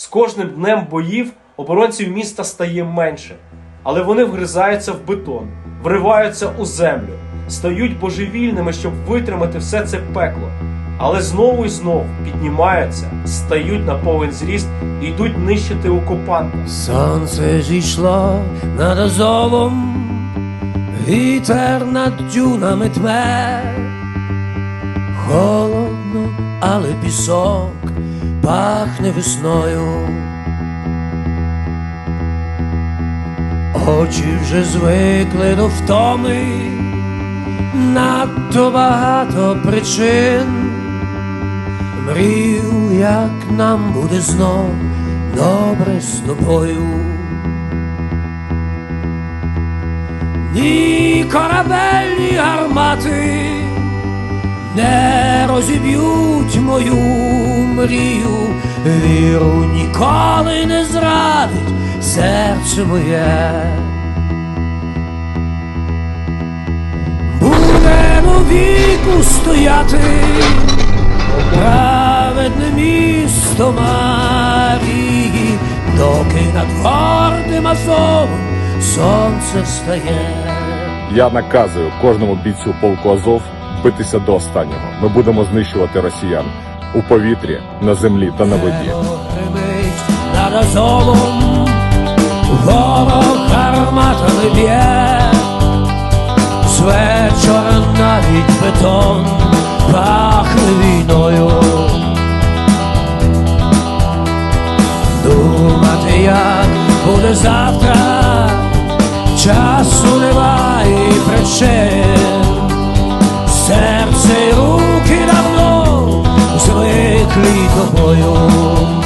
З кожним днем боїв оборонців міста стає менше, але вони вгризаються в бетон, вриваються у землю, стають божевільними, щоб витримати все це пекло. Але знову і знову піднімаються, стають на повен зріст і йдуть нищити окупанта. Сонце зійшло над Азовом, вітер над дюнами тме, холодно, але пісок пахне весною. Очі вже звикли до втоми, надто багато причин. Мрію, як нам буде знов добре з тобою. Ні корабельні гармати не розіб'ють мою мрію, віру ніколи не зрадить серце моє. Буде навіку стояти праведне місто Марії, доки над гордим Азовом сонце встає. Я наказую кожному бійцю полку Азов битися до останнього. Ми будемо знищувати росіян у повітрі, на землі та на воді. Над Азовом, ворог гарматами б'є, з вечора навіть бетон пахне війною. Думати, як буде завтра, часу немає і. Звикли тобою. І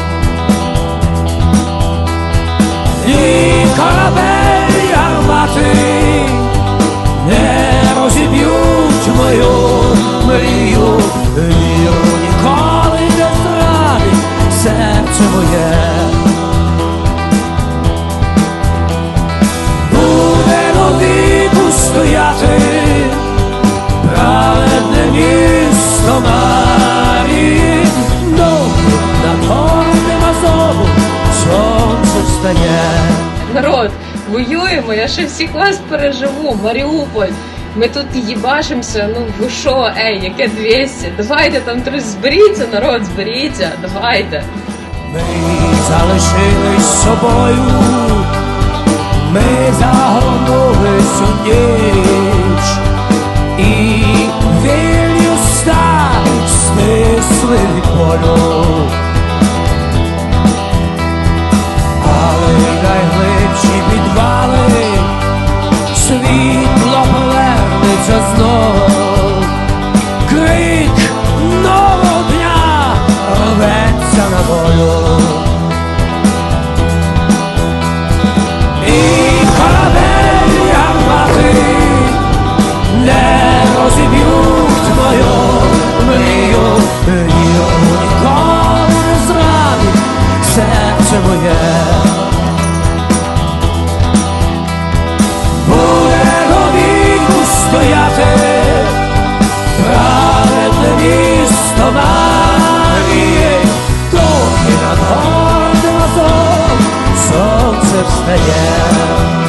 воюємо, я ще всіх вас переживу. Маріуполь. Ми тут їбашимося, ну ви що, ей, яке 200? Давайте там трохи зберіться, народ, зберіться, давайте. Ми залишились собою, ми загорнулись у повернеться знов. Крик нового дня рветься на волю. І корабель гармати не розіб'ють мою мрію. Віру ніколи не зранить серце моє. staje.